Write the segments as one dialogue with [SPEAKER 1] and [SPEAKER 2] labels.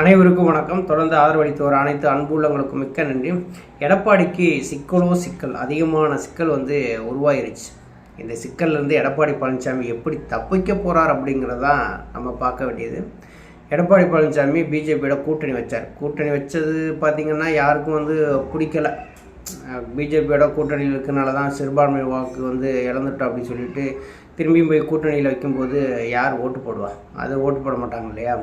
[SPEAKER 1] அனைவருக்கும் வணக்கம். தொடர்ந்து ஆதரவளித்து வர அனைத்து அன்புள்ளங்களுக்கும் மிக்க நன்றி. எடப்பாடிக்கு சிக்கலோ சிக்கல் அதிகமான சிக்கல் வந்து உருவாயிருச்சு. இந்த சிக்கல்லேருந்து எடப்பாடி பழனிசாமி எப்படி தப்பிக்க போகிறார் அப்படிங்கிறதான் நம்ம பார்க்க வேண்டியது. எடப்பாடி பழனிசாமி பிஜேபியோட கூட்டணி வச்சார். கூட்டணி வச்சது பார்த்திங்கன்னா யாருக்கும் வந்து பிடிக்கலை. பிஜேபியோட கூட்டணியில் இருக்கிறனால தான் சிறுபான்மை வாக்கு வந்து இழந்துட்டோம் அப்படின்னு சொல்லிட்டு திரும்பியும் போய் கூட்டணியில் வைக்கும்போது யார் ஓட்டு போடுவா? அது ஓட்டு போட மாட்டாங்க இல்லையா?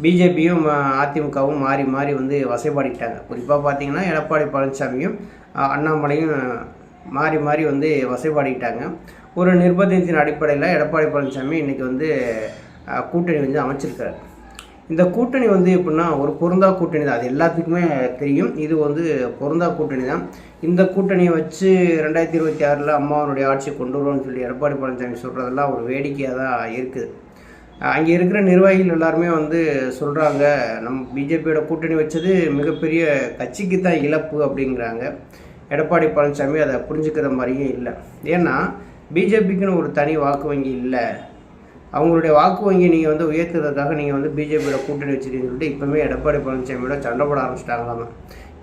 [SPEAKER 1] பிஜேபியும் அதிமுகவும் மாறி மாறி வந்து வசைப்பாடிக்கிட்டாங்க குறிப்பாக பார்த்தீங்கன்னா எடப்பாடி பழனிசாமியும் அண்ணாமலையும் மாறி மாறி வந்து வசைப்பாடிக்கிட்டாங்க ஒரு நிர்பந்தத்தின் அடிப்படையில் எடப்பாடி பழனிசாமி இன்றைக்கி வந்து கூட்டணி வந்து அமைச்சிருக்காரு இந்த கூட்டணி வந்து எப்படின்னா ஒரு பொருந்தா கூட்டணி தான். அது எல்லாத்துக்குமே தெரியும். இது வந்து பொருந்தா கூட்டணி தான். இந்த கூட்டணியை வச்சு ரெண்டாயிரத்தி இருபத்தி ஆறில் அம்மாவனுடைய ஆட்சி கொண்டு வருவோம்னு சொல்லி எடப்பாடி பழனிசாமி சொல்கிறதெல்லாம் ஒரு வேடிக்கையாக தான் இருக்குது. அங்கே இருக்கிற நிர்வாகிகள் எல்லாருமே வந்து சொல்கிறாங்க நம்ம பிஜேபியோட கூட்டணி வச்சது மிகப்பெரிய கட்சிக்கு தான் இழப்பு அப்படிங்கிறாங்க. எடப்பாடி பழனிசாமி அதை புரிஞ்சுக்கிற மாதிரியே இல்லை. ஏன்னா பிஜேபிக்குன்னு ஒரு தனி வாக்கு வங்கி இல்லை. அவங்களுடைய வாக்கு வங்கி நீங்கள் வந்து உயர்த்துறதுக்காக நீங்கள் வந்து பிஜேபியோட கூட்டணி வச்சுருக்கீங்கன்னு சொல்லிட்டு இப்போவே எடப்பாடி பழனிசாமியோட சண்டை போட ஆரம்பிச்சிட்டாங்களாமா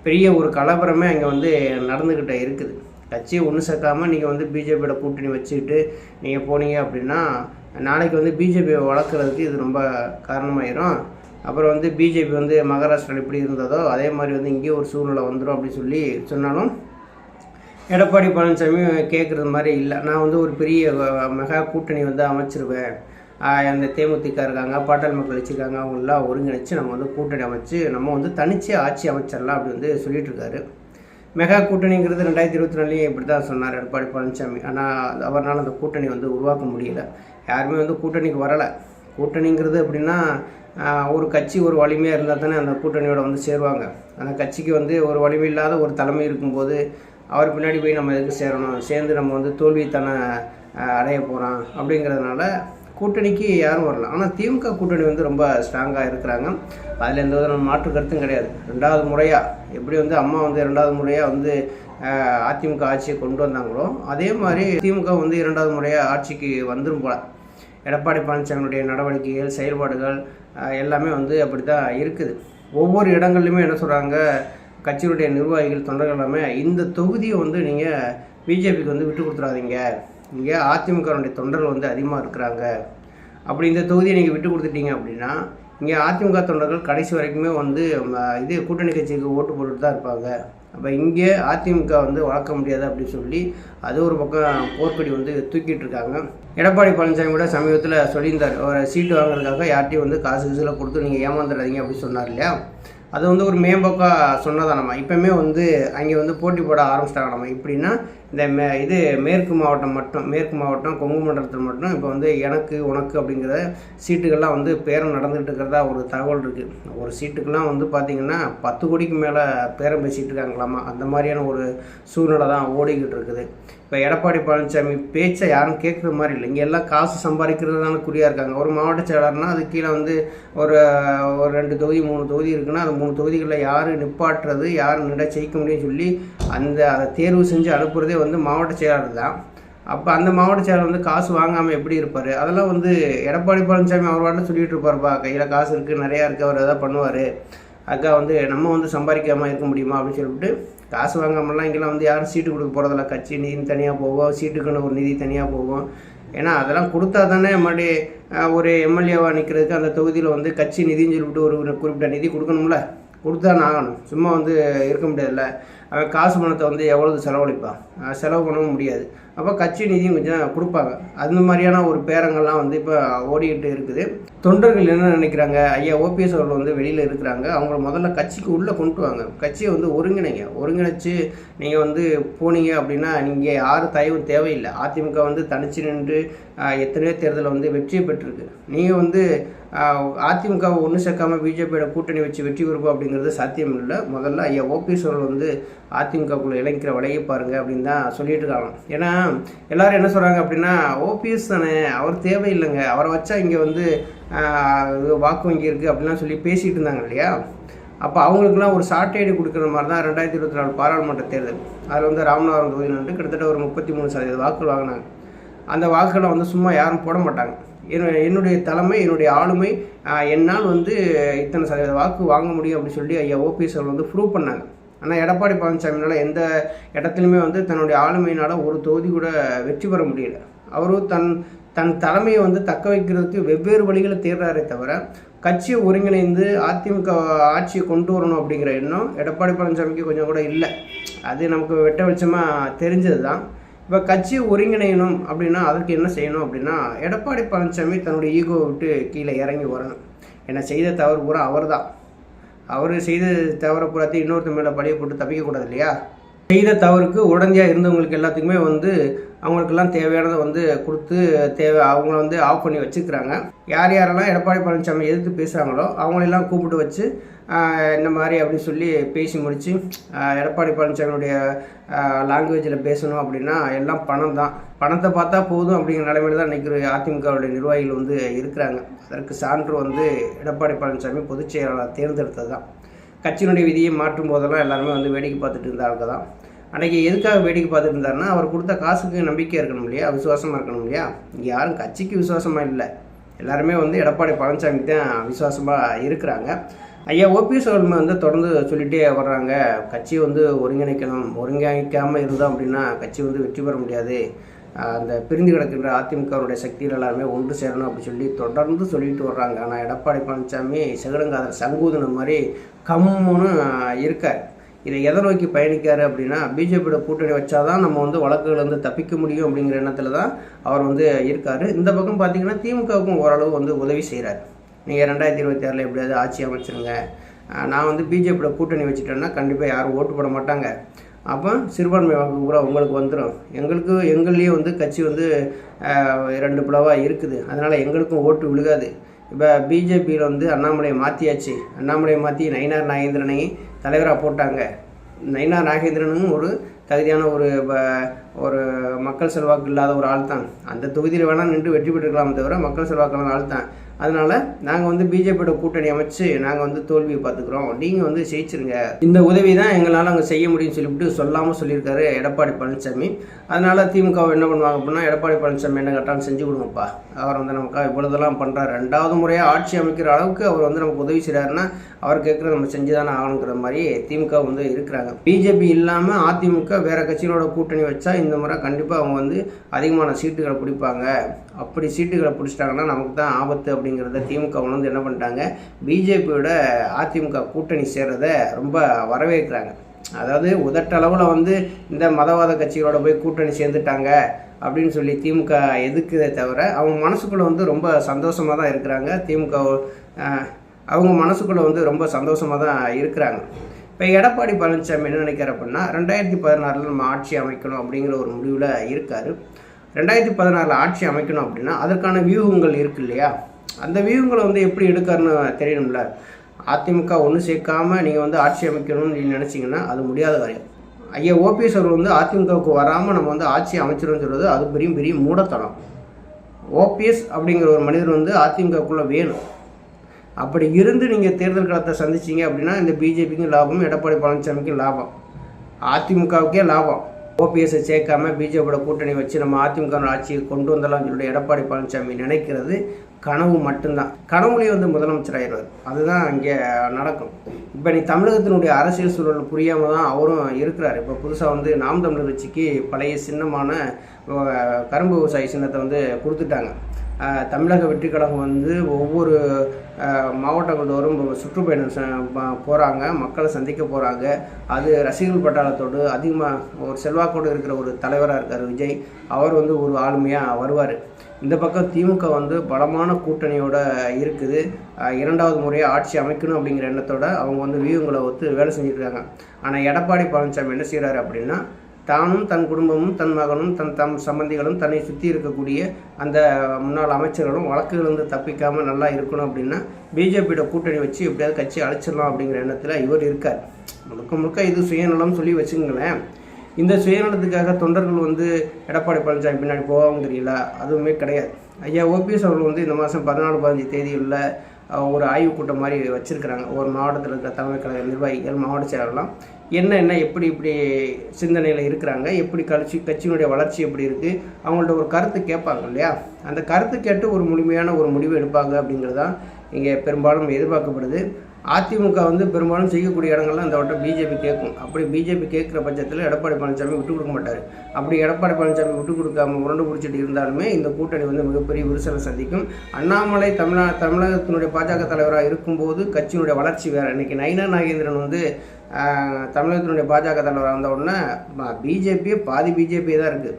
[SPEAKER 1] பெரிய ஒரு கலவரமே அங்கே வந்து நடந்துக்கிட்டே இருக்குது கட்சியை ஒன்று சேர்க்காமல் நீங்கள் வந்து பிஜேபியோட கூட்டணி வச்சுக்கிட்டு நீங்கள் போனீங்க அப்படின்னா நாளைக்கு வந்து பிஜேபியை வளர்க்குறதுக்கு இது ரொம்ப காரணமாயிரும் அப்புறம் வந்து பிஜேபி வந்து மகாராஷ்டிராவில் எப்படி இருந்ததோ அதே மாதிரி வந்து இங்கேயும் ஒரு சூழ்நிலை வந்துடும் அப்படின்னு சொல்லி சொன்னாலும் எடப்பாடி பழனிசாமி கேட்குறது மாதிரி இல்லை நான் வந்து ஒரு பெரிய மெகா கூட்டணி வந்து அமைச்சிருவேன் அந்த தேமுதிக இருக்காங்க பாட்டாள் மக்கள் வச்சுருக்காங்க அவங்களெலாம் ஒருங்கிணைச்சு நம்ம வந்து கூட்டணி அமைச்சு நம்ம வந்து தனிச்சு ஆட்சி அமைச்சிடலாம் அப்படி வந்து சொல்லிட்டு இருக்காரு மெகா கூட்டணிங்கிறது ரெண்டாயிரத்தி இருபத்தி நாலுலேயும் இப்படி தான் சொன்னார் எடப்பாடி பழனிசாமி ஆனால் அவரால் அந்த கூட்டணி வந்து உருவாக்க முடியல. யாருமே வந்து கூட்டணிக்கு வரலை. கூட்டணிங்கிறது அப்படின்னா ஒரு கட்சி ஒரு வலிமையாக இருந்தால் தானே அந்த கூட்டணியோட வந்து சேருவாங்க. அந்த கட்சிக்கு வந்து ஒரு வலிமை இல்லாத ஒரு தலைமை இருக்கும்போது அவர் பின்னாடி போய் நம்ம எதுக்கு சேரணும்? சேர்ந்து நம்ம வந்து தோல்வி தானே அடைய போகிறோம் அப்படிங்கிறதுனால கூட்டணிக்கு யாரும் வரல. ஆனால் திமுக கூட்டணி வந்து ரொம்ப ஸ்ட்ராங்காக இருக்கிறாங்க. அதில் எந்த வித மாற்று கருத்தும் கிடையாது. ரெண்டாவது முறையாக எப்படி வந்து அம்மா வந்து இரண்டாவது முறையாக வந்து அதிமுக ஆட்சியை கொண்டு வந்தாங்களோ அதே மாதிரி திமுக வந்து இரண்டாவது முறையாக ஆட்சிக்கு வந்துடும் போல. எடப்பாடி பழனிசாமியுடைய நடவடிக்கைகள் செயல்பாடுகள் எல்லாமே வந்து அப்படி தான் இருக்குது. ஒவ்வொரு இடங்கள்லையுமே என்ன சொல்கிறாங்க கட்சியினுடைய நிர்வாகிகள் தொண்டர்கள் எல்லாமே இந்த தொகுதியை வந்து நீங்கள் பிஜேபிக்கு வந்து விட்டு கொடுத்துடாதீங்க. இங்கே அதிமுகவுடைய தொண்டர்கள் வந்து அதிகமாக இருக்கிறாங்க. அப்படி இந்த தொகுதியை நீங்கள் விட்டு கொடுத்துட்டீங்க அப்படின்னா இங்கே அதிமுக தொண்டர்கள் கடைசி வரைக்குமே வந்து இது கூட்டணி கட்சிக்கு ஓட்டு போட்டுட்டு தான் இருப்பாங்க. அப்போ இங்கே அதிமுக வந்து வளர்க்க முடியாது அப்படின்னு சொல்லி அது ஒரு பக்கம் போர்க்கடி வந்து தூக்கிட்டு இருக்காங்க. எடப்பாடி பழனிசாமி கூட சமீபத்தில் சொல்லியிருந்தார். ஒரு சீட்டு வாங்குறதுக்காக யார்ட்டையும் வந்து காசு கீசில் கொடுத்து நீங்கள் ஏமாந்துடாதீங்க அப்படின்னு சொன்னார் இல்லையா? அது வந்து ஒரு மேம்போக்காக சொன்னதான் நம்ம. இப்போமே வந்து அங்கே வந்து போட்டி போட ஆரம்பிச்சிட்டாங்க நம்ம. எப்படின்னா இந்த மே இது மேற்கு மாவட்டம் மட்டும் மேற்கு மாவட்டம் கொங்கு மண்டலத்தில் மட்டும் இப்போ வந்து எனக்கு உனக்கு அப்படிங்கிற சீட்டுகள்லாம் வந்து பேரம் நடந்துகிட்டு இருக்கிறதா ஒரு தகவல் இருக்குது ஒரு சீட்டுக்கெல்லாம் வந்து பார்த்திங்கன்னா பத்து கோடிக்கு மேலே பேரம் பேசிகிட்டு இருக்காங்களாமா. அந்த மாதிரியான ஒரு சூழ்நிலை தான் ஓடிக்கிட்டு இருக்குது. இப்போ எடப்பாடி பழனிசாமி பேச்சை யாரும் கேட்குற மாதிரி இல்லை. இங்கே எல்லாம் காசு சம்பாதிக்கிறது தானே குறியாக இருக்காங்க. ஒரு மாவட்ட செயலாளர்னா அது கீழே வந்து ஒரு ஒரு ரெண்டு தொகுதி மூணு தொகுதி இருக்குன்னா அந்த மூணு தொகுதிகளில் யார் நிப்பாட்டுறது யார் நிட ஜெயிக்க முடியும்னு சொல்லி அந்த அதை தேர்வு செஞ்சு அனுப்புகிறதே வந்து மாவட்ட செயலாளர் தான். அப்போ அந்த மாவட்ட செயலாளர் வந்து காசு வாங்காமல் எப்படி இருப்பார்? அதெல்லாம் வந்து எடப்பாடி பழனிசாமி அவர் வாட்டில் சொல்லிட்டு இருப்பார்ப்பா கையில் காசு இருக்குது நிறையா இருக்குது அவர் எதாவது பண்ணுவார். அக்கா வந்து நம்ம வந்து சம்பாதிக்காமல் இருக்க முடியுமா அப்படின்னு சொல்லிட்டு காசு வாங்காமலாம் இங்கெல்லாம் வந்து யாரும் சீட்டு கொடுக்க போகிறதில்ல கட்சி நிதி தனியாக போகும் சீட்டுக்குன்னு ஒரு நிதி தனியாக போகும் ஏன்னா அதெல்லாம் கொடுத்தா தானே மறுபடி ஒரு எம்எல்ஏவாக நிற்கிறதுக்கு அந்த தொகுதியில் வந்து கட்சி நிதின்னு சொல்லிவிட்டு ஒரு குறிப்பிட்ட நிதி கொடுக்கணும்ல? கொடுத்தானே ஆகணும். சும்மா வந்து இருக்க முடியாதுல்ல. அவன் காசு பணத்தை வந்து எவ்வளவு செலவழிப்பான்? செலவு பண்ணவும் முடியாது. அப்போ கட்சி நிதியும் கொஞ்சம் கொடுப்பாங்க. அந்த மாதிரியான ஒரு பேரங்கள்லாம் வந்து இப்போ ஓடிக்கிட்டு இருக்குது. தொண்டர்கள் என்ன நினைக்கிறாங்க? ஐயா ஓபிஎஸ் அவர்கள் வந்து வெளியில் இருக்கிறாங்க. அவங்கள முதல்ல கட்சிக்கு உள்ளே கொண்டு வாங்க. கட்சியை வந்து ஒருங்கிணைங்க. ஒருங்கிணைச்சு நீங்கள் வந்து போனீங்க அப்படின்னா நீங்கள் யாரும் தயவும் தேவையில்லை. அதிமுக வந்து தனிச்சு நின்று எத்தனையோ தேர்தலில் வந்து வெற்றியை பெற்றிருக்கு. நீங்கள் வந்து அதிமுகவை ஒன்று சேர்க்காமல் பிஜேபியோட கூட்டணி வச்சு வெற்றி பெறுவோம் அப்படிங்கிறது சாத்தியம் இல்லை. முதல்ல ஐயா ஓபிஎஸ் அவர்கள் வந்து அதிமுகக்குள்ளே இளைஞர வளைய பாருங்கள் அப்படின்னு தான் சொல்லிட்டு இருக்காங்க. ஏன்னா எல்லாரும் என்ன சொல்கிறாங்க அப்படின்னா ஓபிஎஸ் தானே அவர் தேவையில்லைங்க. அவரை வச்சா இங்கே வந்து வாக்கு வங்கி இருக்குது அப்படிலாம் சொல்லி பேசிகிட்டு இருந்தாங்க இல்லையா? அப்போ அவங்களுக்குலாம் ஒரு சாட்டையடி கொடுக்குற மாதிரி தான் ரெண்டாயிரத்தி இருபத்தி நாலு பாராளுமன்ற தேர்தல். அதில் வந்து ராமநாதபுரம் தொகுதியில் வந்து கிட்டத்தட்ட ஒரு முப்பத்தி மூணு சதவீத வாக்குகள் வாங்கினாங்க. அந்த வாக்குகளை வந்து சும்மா யாரும் போட மாட்டாங்க. என்ன- என்னுடைய தலைமை என்னுடைய ஆளுமை என்னால் வந்து இத்தனை சதவீத வாக்கு வாங்க முடியும் அப்படின்னு சொல்லி ஐயா ஓபிஎஸ் அவர்கள் வந்து ப்ரூவ் பண்ணாங்க. ஆனால் எடப்பாடி பழனிசாமினால எந்த இடத்துலையுமே வந்து தன்னுடைய ஆளுமையினால் ஒரு தொகுதி கூட வெற்றி பெற முடியல. அவரும் தன் தன் தலைமையை வந்து தக்க வைக்கிறதுக்கு வெவ்வேறு வழிகளை தேடுறாரே தவிர கட்சியை ஒருங்கிணைந்து அதிமுக ஆட்சியை கொண்டு வரணும் அப்படிங்கிற எண்ணம் எடப்பாடி பழனிசாமிக்கு கொஞ்சம் கூட இல்லை. அது நமக்கு வெட்ட வெளிச்சமாக தெரிஞ்சது தான் இப்போ கட்சியை ஒருங்கிணையணும் அப்படின்னா அதற்கு என்ன செய்யணும் அப்படின்னா எடப்பாடி பழனிசாமி தன்னுடைய ஈகோவை விட்டு கீழே இறங்கி வரணும். என்னை செய்த தவறு பூரா அவர் தான் அவர் செய்த தவற பூராத்தையும் இன்னொருத்த மேலே பழிய போட்டு தப்பிக்கக்கூடாது இல்லையா? செய்த தவறுக்கு உடனடியாக இருந்தவங்களுக்கு எல்லாத்துக்குமே வந்து அவங்களுக்கெல்லாம் தேவையானதை வந்து கொடுத்து தேவை அவங்கள வந்து ஆஃப் பண்ணி வச்சுக்கிறாங்க. யார் யாரெல்லாம் எடப்பாடி பழனிசாமி எதிர்த்து பேசுகிறாங்களோ அவங்களெல்லாம் கூப்பிட்டு வச்சு இந்த மாதிரி அப்படின்னு சொல்லி பேசி முடித்து எடப்பாடி பழனிசாமியுடைய லாங்குவேஜில் பேசணும் அப்படின்னா எல்லாம் பணம் தான். பணத்தை பார்த்தா போதும் அப்படிங்கிற நிலைமையில தான் இன்றைக்கி அதிமுகவுடைய நிர்வாகிகள் வந்து இருக்கிறாங்க. அதற்கு சான்று வந்து எடப்பாடி பழனிசாமி பொதுச் செயலாளர் தேர்ந்தெடுத்தது தான். கட்சியினுடைய விதியை மாற்றும் போதெல்லாம் எல்லாருமே வந்து வேடிக்கை பார்த்துட்டு இருந்த ஆளுங்க தான். அன்றைக்கி எதுக்காக வேடிக்கை பார்த்துட்டு இருந்தாருன்னா அவர் கொடுத்த காசுக்கு நம்பிக்கை இருக்கணும் இல்லையா? விசுவாசமாக இருக்கணும் இல்லையா? இங்கே யாரும் கட்சிக்கு விசுவாசமாக இல்லை. எல்லாருமே வந்து எடப்பாடி பழனிசாமி தான் விசுவாசமாக இருக்கிறாங்க. ஐயா ஓபிஎஸ் அவர்கள் வந்து தொடர்ந்து சொல்லிகிட்டே வர்றாங்க. கட்சி வந்து ஒருங்கிணைக்கணும். ஒருங்கிணைக்காமல் இருந்தோம் அப்படின்னா கட்சி வந்து வெற்றி பெற முடியாது. அந்த பிரிந்து கிடக்கின்ற அதிமுகவுடைய சக்திகள் எல்லாருமே ஒன்று சேரணும் அப்படின்னு சொல்லி தொடர்ந்து சொல்லிட்டு வர்றாங்க. ஆனால் எடப்பாடி பழனிசாமி சிகரங்காதர் சங்கூதன மாதிரி கம்முன்னு இருக்கார். இதை எதை நோக்கி பயணிக்கார் அப்படின்னா பிஜேபியோட கூட்டணி வச்சாதான் நம்ம வந்து வழக்குகள்லேருந்து தப்பிக்க முடியும் அப்படிங்கிற எண்ணத்தில் தான் அவர் வந்து இருக்கார். இந்த பக்கம் பார்த்தீங்கன்னா திமுகவுக்கும் ஓரளவு வந்து உதவி செய்கிறார் நீங்கள் ரெண்டாயிரத்தி இருபத்தி ஆறில் எப்படியாவது ஆட்சி அமைச்சிருங்க. நான் வந்து பிஜேபியோட கூட்டணி வச்சுட்டேன்னா கண்டிப்பாக யாரும் ஓட்டு போட மாட்டாங்க. அப்போ சிறுபான்மை வாக்கு பூரா உங்களுக்கு வந்துடும் எங்களுக்கு எங்கள்லேயே வந்து கட்சி வந்து ரெண்டு பிளவாக இருக்குது. அதனால் எங்களுக்கும் ஓட்டு விழுகாது. இப்போ பிஜேபியில் வந்து அண்ணாமலையை மாற்றியாச்சு அண்ணாமலையை மாற்றி நயினார் நாகேந்திரனை தலைவராக போட்டாங்க. நைனா நாகேந்திரனும் ஒரு தகுதியான ஒரு ஒரு மக்கள் செல்வாக்கு இல்லாத ஒரு ஆள் தான் அந்த தொகுதியில் வேணால் நின்று வெற்றி பெற்றுக்கலாமே தவிர மக்கள் செல்வாக்கான ஆள் தான் அதனால் நாங்கள் வந்து பிஜேபியோட கூட்டணி அமைச்சு நாங்கள் வந்து தோல்வியை பார்த்துக்குறோம். நீங்கள் வந்து ஜெயிச்சிருங்க. இந்த உதவி தான் எங்களால் அங்கே செய்ய முடியும்னு சொல்லிவிட்டு சொல்லாமல் சொல்லியிருக்காரு எடப்பாடி பழனிசாமி அதனால் திமுக என்ன பண்ணுவாங்க அப்படின்னா எடப்பாடி பழனிசாமி என்ன கேட்டாலும் செஞ்சு கொடுங்கப்பா. அவர் வந்து நமக்கு இவ்வளோதெல்லாம் பண்ணுறாரு ரெண்டாவது முறையாக ஆட்சி அமைக்கிற அளவுக்கு அவர் வந்து நமக்கு உதவி செய்கிறாருன்னா அவர் கேட்குறது நம்ம செஞ்சு தானே ஆகணுங்கிற மாதிரி திமுக வந்து இருக்கிறாங்க. பிஜேபி இல்லாமல் அதிமுக வேறு கட்சிகளோட கூட்டணி வச்சா இந்த முறை கண்டிப்பாக அவங்க வந்து அதிகமான சீட்டுகளை பிடிப்பாங்க. அப்படி சீட்டுகளை பிடிச்சிட்டாங்கன்னா நமக்கு தான் ஆபத்து அப்படிங்கிறத திமுக உணர்ந்து என்ன பண்ணிட்டாங்க? பிஜேபியோட அதிமுக கூட்டணி சேர்றத ரொம்ப வரவேற்கிறாங்க. அதாவது உதட்டளவில் வந்து இந்த மதவாத கட்சிகளோட போய் கூட்டணி சேர்ந்துட்டாங்க அப்படின்னு சொல்லி திமுக எதுக்குதே தவிர அவங்க மனசுக்குள்ளே வந்து ரொம்ப சந்தோஷமாக தான் இருக்கிறாங்க. திமுக அவங்க மனசுக்குள்ளே வந்து ரொம்ப சந்தோஷமாக தான் இருக்கிறாங்க. இப்போ எடப்பாடி பழனிசாமி என்ன நினைக்கிறார் அப்படின்னா ரெண்டாயிரத்தி பதினாறில் நம்ம ஆட்சி அமைக்கணும் அப்படிங்கிற ஒரு முடிவில் இருக்கார். ரெண்டாயிரத்தி பதினாறில் ஆட்சி அமைக்கணும் அப்படின்னா அதற்கான வியூகங்கள் இருக்கு இல்லையா? அந்த வியூகங்களை வந்து எப்படி எடுக்காருன்னு தெரியணும்ல. அதிமுக ஒன்று சேர்க்காம நீங்கள் வந்து ஆட்சி அமைக்கணும்னு நீங்கள் நினச்சிங்கன்னா அது முடியாத காரியம். ஐயா ஓபிஎஸ் அவர் வந்து அதிமுகவுக்கு வராமல் நம்ம வந்து ஆட்சி அமைச்சிரும்னு சொல்கிறது அது பெரிய பெரிய மூடத்தனம். ஓபிஎஸ் அப்படிங்கிற ஒரு மனிதர் வந்து அதிமுகக்குள்ளே வேணும். அப்படி இருந்து நீங்கள் தேர்தல் களத்தை சந்திச்சிங்க அப்படின்னா இந்த பிஜேபிக்கும் லாபம் எடப்பாடி பழனிசாமிக்கும் லாபம். அதிமுகவுக்கே லாபம். ஓபிஎஸ்ஸை சேர்க்காம பிஜேபியோட கூட்டணி வச்சு நம்ம அதிமுக ஆட்சியை கொண்டு வந்தலாம் சொல்லிட்டு எடப்பாடி பழனிசாமி நினைக்கிறது கனவு மட்டும்தான். கனவுலேயே வந்து முதலமைச்சர் ஆயிடுவார். அதுதான் இங்கே நடக்கும். இப்போ நீ தமிழகத்தினுடைய அரசியல் சூழல் புரியாமல் தான் அவரும் இருக்கிறார். இப்போ புதுசாக வந்து நாம் தமிழர் கட்சிக்கு பழைய சின்னமான கரும்பு விவசாயி சின்னத்தை வந்து கொடுத்துட்டாங்க. தமிழக வெற்றி கழகம் வந்து ஒவ்வொரு அஹ், மாவட்டங்கள் தோறும் சுற்றுப்பயணம் போகிறாங்க மக்களை சந்திக்க போகிறாங்க அது ரசிகர்கள் பட்டாளத்தோடு அதிகமாக ஒரு செல்வாக்கோடு இருக்கிற ஒரு தலைவராக இருக்கார் விஜய். அவர் வந்து ஒரு ஆளுமையாக வருவார். இந்த பக்கம் திமுக வந்து பலமான கூட்டணியோட இருக்குது. இரண்டாவது முறையாக ஆட்சி அமைக்கணும் அப்படிங்கிற எண்ணத்தோட அவங்க வந்து வியூங்களை ஒத்து வேலை செஞ்சுருக்காங்க ஆனால் எடப்பாடி பழனிசாமி என்ன செய்கிறாரு அப்படின்னா தானும் தன் குடும்பமும் தன் மகனும் தன் தம் சம்பந்திகளும் தன்னை சுற்றி இருக்கக்கூடிய அந்த முன்னாள் அமைச்சர்களும் வழக்குகளிலிருந்து தப்பிக்காமல் நல்லா இருக்கணும் அப்படின்னா பிஜேபியோட கூட்டணி வச்சு எப்படியாவது கட்சி அழைச்சிடலாம் அப்படிங்கிற எண்ணத்தில் இவர் இருக்கார். முழுக்க முழுக்க இது சுயநலம் சொல்லி வச்சுங்களேன் இந்த சுயநலத்துக்காக தொண்டர்கள் வந்து எடப்பாடி பழனிசாமி பின்னாடி போவாங்கிறீங்களா தெரியல அதுவுமே கிடையாது. ஐயா ஓபிஎஸ் அவர்கள் வந்து இந்த மாதம் பதினாலு பதினஞ்சு தேதியில் ஒரு ஆய்வுக் கூட்டம் மாதிரி வச்சுருக்கிறாங்க. ஒரு மாவட்டத்தில் இருக்கிற தலைமை கழக நிர்வாகிகள் மாவட்ட செயலாளர்லாம் என்ன என்ன எப்படி இப்படி சிந்தனையில் இருக்கிறாங்க? எப்படி கட்சி கட்சியினுடைய வளர்ச்சி எப்படி இருக்குது அவங்கள்ட்ட ஒரு கருத்து கேட்பாங்க இல்லையா? அந்த கருத்து கேட்டு ஒரு முழுமையான ஒரு முடிவு எடுப்பாங்க அப்படிங்கிறது தான் இங்கே பெரும்பாலும் எதிர்பார்க்கப்படுது. அதிமுக வந்து பெரும்பாலும் செய்யக்கூடிய இடங்கள்லாம் இந்த வட்டம் பிஜேபி கேட்கும். அப்படி பிஜேபி கேட்குற பட்சத்தில் எடப்பாடி பழனிசாமி விட்டு கொடுக்க மாட்டார். அப்படி எடப்பாடி பழனிசாமி விட்டு கொடுக்காம உரண்டு பிடிச்சிட்டு இருந்தாலுமே இந்த கூட்டணி வந்து மிகப்பெரிய விரிசலை சந்திக்கும். அண்ணாமலை தமிழா தமிழகத்தினுடைய பாஜக தலைவராக இருக்கும்போது கட்சியினுடைய வளர்ச்சி வேறு. இன்னைக்கு நயினா நாகேந்திரன் வந்து தமிழகத்தினுடைய பாஜக தலைவராக இருந்த உடனே பிஜேபியே பாதி பிஜேபி தான் இருக்குது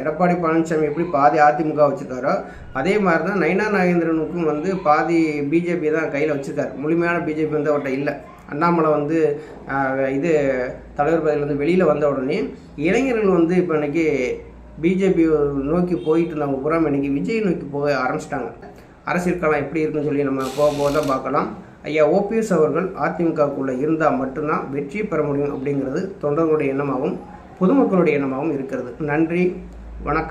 [SPEAKER 1] எடப்பாடி பழனிசாமி எப்படி பாதி அதிமுக வச்சுருக்காரோ அதே மாதிரி தான் நயினா நாகேந்திரனுக்கும் வந்து பாதி பிஜேபி தான் கையில் வச்சுருக்காரு. முழுமையான பிஜேபி வந்து அவர்கிட்ட இல்லை. அண்ணாமலை வந்து இது தலைவர் பதவியிலேருந்து வெளியில் வந்த உடனே இளைஞர்கள் வந்து இப்போ இன்னைக்கு பிஜேபி நோக்கி போயிட்டு இருந்தவங்க புறம் இன்றைக்கி விஜய் நோக்கி போக ஆரம்பிச்சிட்டாங்க. அரசியல் களம் எப்படி இருக்குன்னு சொல்லி நம்ம போக போக தான் பார்க்கலாம். ஐயா ஓபிஎஸ் அவர்கள் அதிமுகவுக்குள்ளே இருந்தால் மட்டும்தான் வெற்றி பெற முடியும் அப்படிங்கிறது தொண்டர்களுடைய எண்ணமாகவும் பொதுமக்களுடைய எண்ணமாகவும் இருக்கிறது. நன்றி. வணக்கம்.